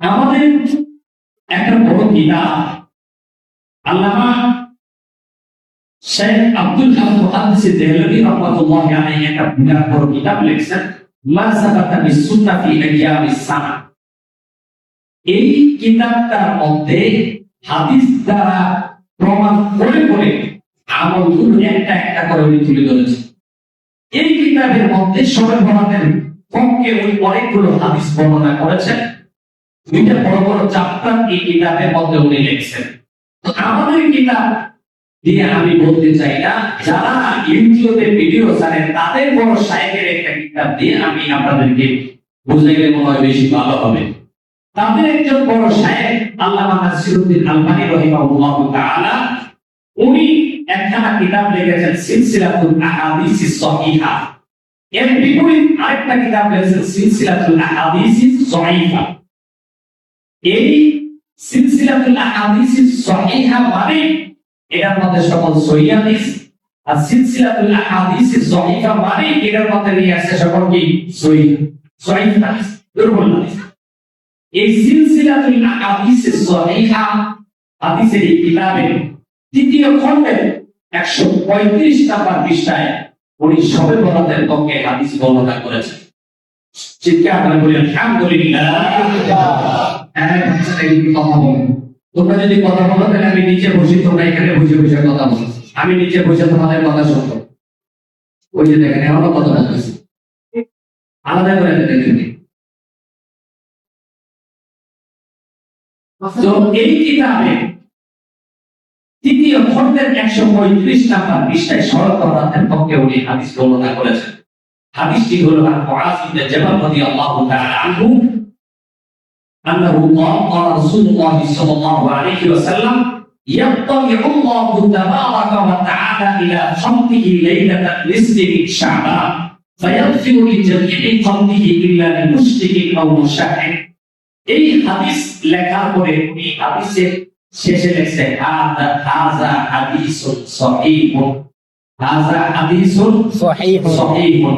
আমাদের একটা বড় কিতাব আল্লামা শেখ আব্দুল দেহলভী রাহমাতুল্লাহ একটা বিরাট বড় কিতাব লিখছেন বিসুন্নাহ ফি এই কিতাবটার মধ্যে হাদিস দ্বারা প্রমাণ করে করে আমলগুলো একটা একটা করে উনি তুলে ধরেছে। এই কিতাবের মধ্যে সবে বরাতের অনেকগুলো হাদিস বর্ণনা করেছেন। দুইটা বড় বড় চাপ্টার এই কিতাবের মধ্যে উনি লিখছেন। তো আমাদের কিতাব দিয়ে আমি বলতে চাই না, যারা ইউটিউবে ভিডিও ছাড়েন, তাদের বড় সাহেবের একটা কিতাব দিয়ে আমি আপনাদেরকে বুঝাইলে মনে হয় বেশি ভালো হবে। তাদের একজন বড় সাহেব, আল্লামা নাসিরুদ্দিন আলবানী রহিমাহুল্লাহ তাআলা, উনি একখানা কিতাব লিখেছেন সিলসিলাতুল আহাদিস সহিহা। এর বিপরীত আরেকটা কিতাব লিখেছেন সিলসিলাতুল আহাদিস সহিহা। এই সহিহা মানে এটার মধ্যে সকল হাদিস। আর সহিহা মানে এটার মধ্যে নিয়ে আসছে সকল কি? হাদিস, দুর্বল হাদিস। এই সহিহা হাদিসের এই তৃতীয় খণ্ডের একশো পঁয়ত্রিশ নাম্বার পৃষ্ঠায় উনি সবে বরাতের পক্ষে হাদিস বর্ণনা করেছেন। চিৎকার করে বলি আলহামদুলিল্লাহ। হ্যাঁ, কথা বলো। তোমরা যদি কথা বলো তাহলে আমি নিচে বসি তোমরা এখানে বসে বসে কথা বলো। আমি নিচে বসে তোমাদের কথা শুনব। ওই যে দেখেন এখনও কথা বলতেছি। আলাদা করে দেখেন এই কিতাবে তৃতীয় খণ্ডের একশো পঁয়ত্রিশ নাম্বার পৃষ্ঠায় সড়ক করাতের পক্ষে উনি হাদিস বর্ণনা করেছেন। হাদিসটি হলো আর মুআজ ইবনে জাবাল তাআলা আনহু أنه قال قال رسول الله صلى الله عليه وسلم يطلع الله تبارك وتعالى إلى خلقه ليلة النصف من شعبان فيغفر لجميع خلقه إلا لمشرك أو مشاهد এই হাদিস লেখার পরে উনি হাদিসের শেষে লিখছে হাদা হাজা হাদিসুন সহিহুন হাজা হাদিসুন সহিহুন সহিহুন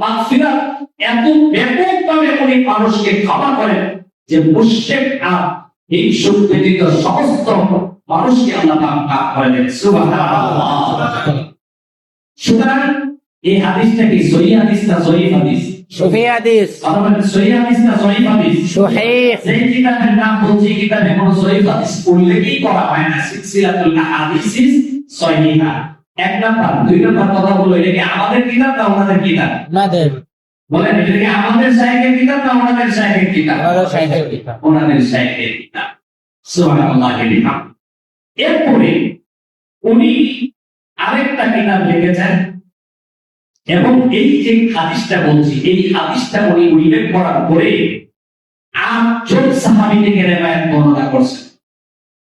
মাগফিরাত এত ব্যাপকভাবে উনি মানুষকে ক্ষমা করেন যে মুশরিক আর এই ব্যতীত সমস্ত মানুষকে আল্লাহ পাক মাফ করে দেন। সুবহানাল্লাহ। সুতরাং এই হাদিসটা কি সহি হাদিস না হাদিস? সহি হাদিস। কথা বলেন হাদিস না জয়ীফ হাদিস? সহিহ সেই কিতাবের নাম বলছি কিতাবে কোনো জয়ীফ হাদিস উল্লেখই করা হয় না। সিলসিলাতুল আহাদিস সহিহা এক নাম্বার দুই নাম্বার কথা হলো এটা কি আমাদের কিতাব না ওনাদের কিতাব? আমাদের বলেন এটা কি আমাদের সাহেবের কিতাব না ওনাদের সাহেবের কিতাব? সাহেবের কিতাব। ওনাদের সাহেবের কিতাব। সুবহানাল্লাহ এরপরে উনি আরেকটা কিতাব লিখেছেন এবং এই যে হাদিসটা বলছি এই হাদিসটা উনি উল্লেখ করার পরে আটজন সাহাবী থেকে রেবায়াত বর্ণনা করছেন।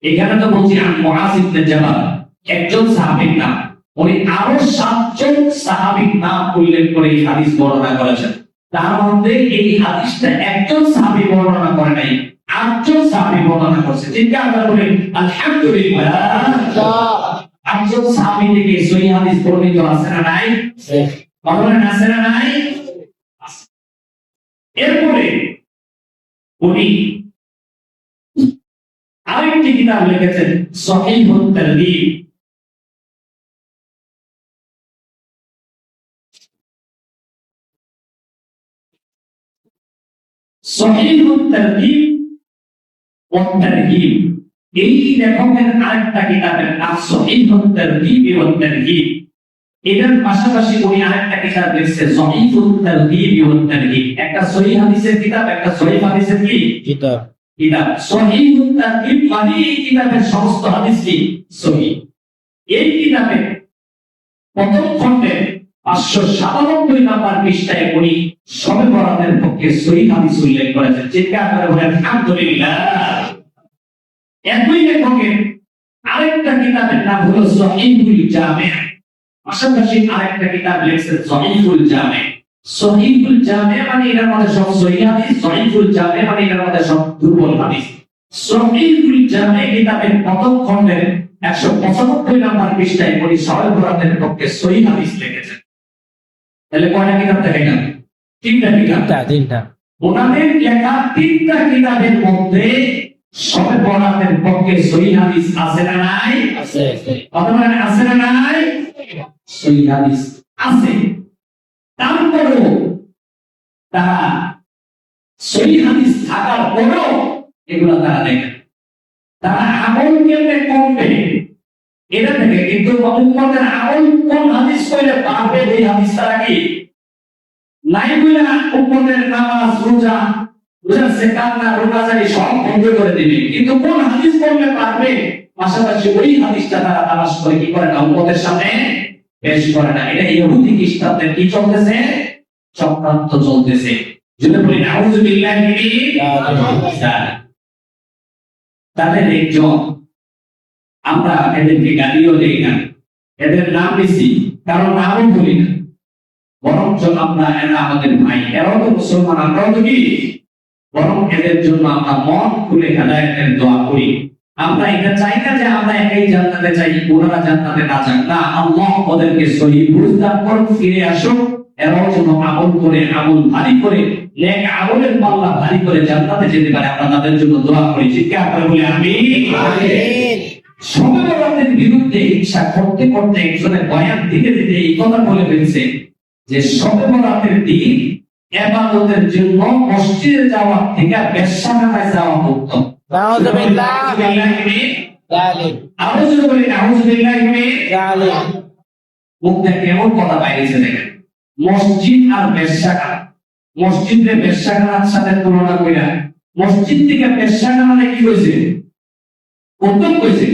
এখানে তো বলছি আমি ইবনে জাবাল। একজন সাহাবীর নাম। উনি আরও সাতজন সাহাবীর নাম উল্লেখ করে এই হাদিস বর্ণনা করেছেন। তার মধ্যে এই হাদিসটা একজন সাহাবী বর্ণনা করে নাই আটজন সাহাবী বর্ণনা করছে। বলেন আলহামদুলিল্লাহ। আটজন সাহাবী থেকে সহি হাদিস বর্ণিত আছে না নাই? বলেন আছে না নাই? এরপরে উনি আরেকটি কিতাব লিখেছেন সহিহুত তারগীব। এই লেখকের আরেকটা কিতাবের নাম সহিহুত তারগীব ও এটার পাশাপাশি উনি আরেকটা কিতাব লিখছে সহিহুত তারগীব ও একটা হাদিসের কিতাব একটা সহিহ হাদিসের কি? কিতাব। কিতাব। মানে এই কিতাবের সমস্ত হাদিস কি? এই কিতাবে প্রথম খণ্ডে পাঁচশো সাতানব্বই নাম্বার পৃষ্ঠায় উনি সবে বরাতের পক্ষে সহি হাদিস উল্লেখ করেছেন। আলহামদুলিল্লাহ। একই লেখকের আরেকটা কিতাবের নাম হলো জামে। পাশাপাশি আরেকটা কিতাব লিখছেন জামে। জামে মানে এটার মধ্যে সব সহি হাদিস জামে মানে এটার মধ্যে সব দুর্বল হাদিস। সহিহুল জামে কিতাবের প্রথম খণ্ডের একশো পঁচানব্বই নম্বর পৃষ্ঠায় উনি সরল বরাতের পক্ষে সহি হাদিস লিখেছেন। তাহলে কয়টা কিতাব দেখে গেল তিনটা কিতাব। তিনটা ওনাদের লেখা তিনটা কিতাবের মধ্যে সবে বরাতের পক্ষে সহি হাদিস আছে না নাই? আছে বলেন আছে না নাই? সহি হাদিস আছে। তারপরেও তারা সহি হাদিস থাকার পরেও এগুলো তারা দেখে তারা আমল কেমনে করবে? এটা থেকে কিন্তু উম্মতের আমল কোন হাদিস কইলে এই হাদিস তারা কি নাই উম্মতের নামাজ রোজা রোজা সেকাত না রোজা জানি সব বন্ধ করে দিবে। কিন্তু কোন হাদিস পড়লে পারবে পাশাপাশি ওই হাদিসটা তারা তালাশ করে কি করে না? উম্মতের সামনে পেশ করে না। এটা ইহুদি খ্রিস্টানদের কি চলতেছে? চক্রান্ত চলতেছে। যদি বলি নাউজুবিল্লাহি তাদের একজন আমরা এদেরকে গালিও দিই না। এদের নাম বেশি, কারণ নামও বলি না। বরঞ্চ আমরা এরা আমাদের ভাই। এরাও তো মুসলমান, আমরাও তো কি? বরং এদের জন্য আমরা মন খুলে হেদায়তের দোয়া করি। আমরা এটা চাই না যে আমরা একাই জান্নাতে চাই ওনারা জান্নাতে না যাক। না, আল্লাহ ওদেরকে সহি বুঝদান করুন ফিরে আসুক। এরাও যেন আমল করে, আমল ভারী করে, নেক আমলের পাল্লা ভারী করে জান্নাতে যেতে পারে। আমরা তাদের জন্য দোয়া করি। চিৎকার করে বলে আমি সমাজবাদের বিরুদ্ধে হিংসা করতে করতে একজনের বয়ান দিতে দিতে এই কথা বলে ফেলছে যে বরাতের দিন এবাদতের জন্য মসজিদে যাওয়া থেকে বেশ্যাখানায় যাওয়া উত্তম বলি মুখ থেকে কেমন কথা বাইরেছে দেখেন। মসজিদ আর বেশ্যাখানা মসজিদে বেশ্যাখানার সাথে তুলনা কইরা মসজিদ থেকে বেশ্যাখানারে কি উত্তম কইছে।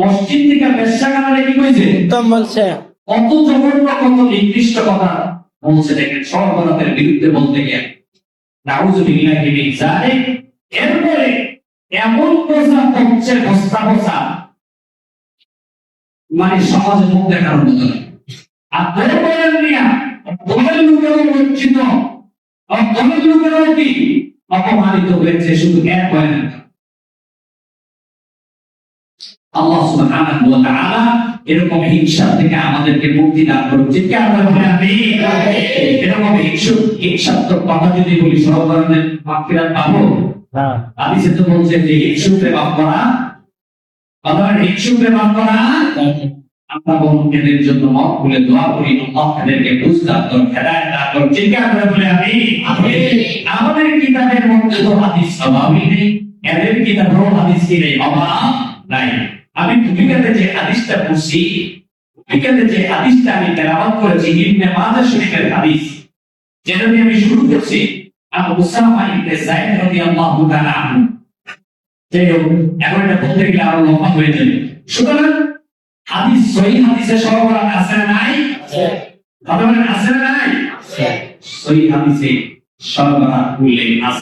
মসজিদ থেকে বেশ্যাখানারে কি কইছে? উত্তম বলছে। কত জঘন্য কত নিকৃষ্ট কথা বলছে দেখেন সর্বনাথের বিরুদ্ধে বলতে গিয়ে। নাউজুবিল্লাহি মিন যালিক এরপরে এমন প্রস্তাব হচ্ছে বসা মানে সমাজে মুখ দেখার মতো না। আর তোর বলেন মিয়া তোদের লোকেরও বঞ্চিত। আর তোদের লোকেরও কি? অপমানিত হয়েছে শুধু এক বয়ানের কারণে। আল্লাহ সুবহানাহু ওয়া তাআলা এরকম হিংসা থেকে আমাদেরকে মুক্তি দান করুন। চিৎকার করে বলে? আমি এরকম হিংসু হিংসাত্মক কথা যদি বলি সব ধরনের মাগফিরাত পাবো? না। হাদিসে তো বলছে যে হিংসুকে মাফ করা অথবা হিংসুকে মাফ করা আমরা এদের জন্য মত খুলে দোয়া করি আল্লাহ এদেরকে বুঝদার কর হেদায়েত দান কর। চিৎকার করে বলে? আমি আমাদের কিতাবের মধ্যে তো হাদিস অভাবই নেই এদের কিতাবেও হাদিস কি নেই? অভাব নাই। আমি ভূমিকাতে যে হাদিসটা পড়ছি ভূমিকাতে যে হাদিসটা আমি তেলাওয়াত করেছি, ইবনে শরীফের হাদিস, যেটা আমি শুরু করছি, আবু উসামা ইবনে রাদিয়াল্লাহু তাআলা আনহু। যাই হোক, এখন এটা বলতে গেলে আরও লম্বা হয়ে যাবে। সুতরাং, হাদিস সহি হাদিসে সরবরাহ আছে না নাই? কথা বলেন আছে না নাই? সহি হাদিসে সরবরাহ উল্লেখ আছে।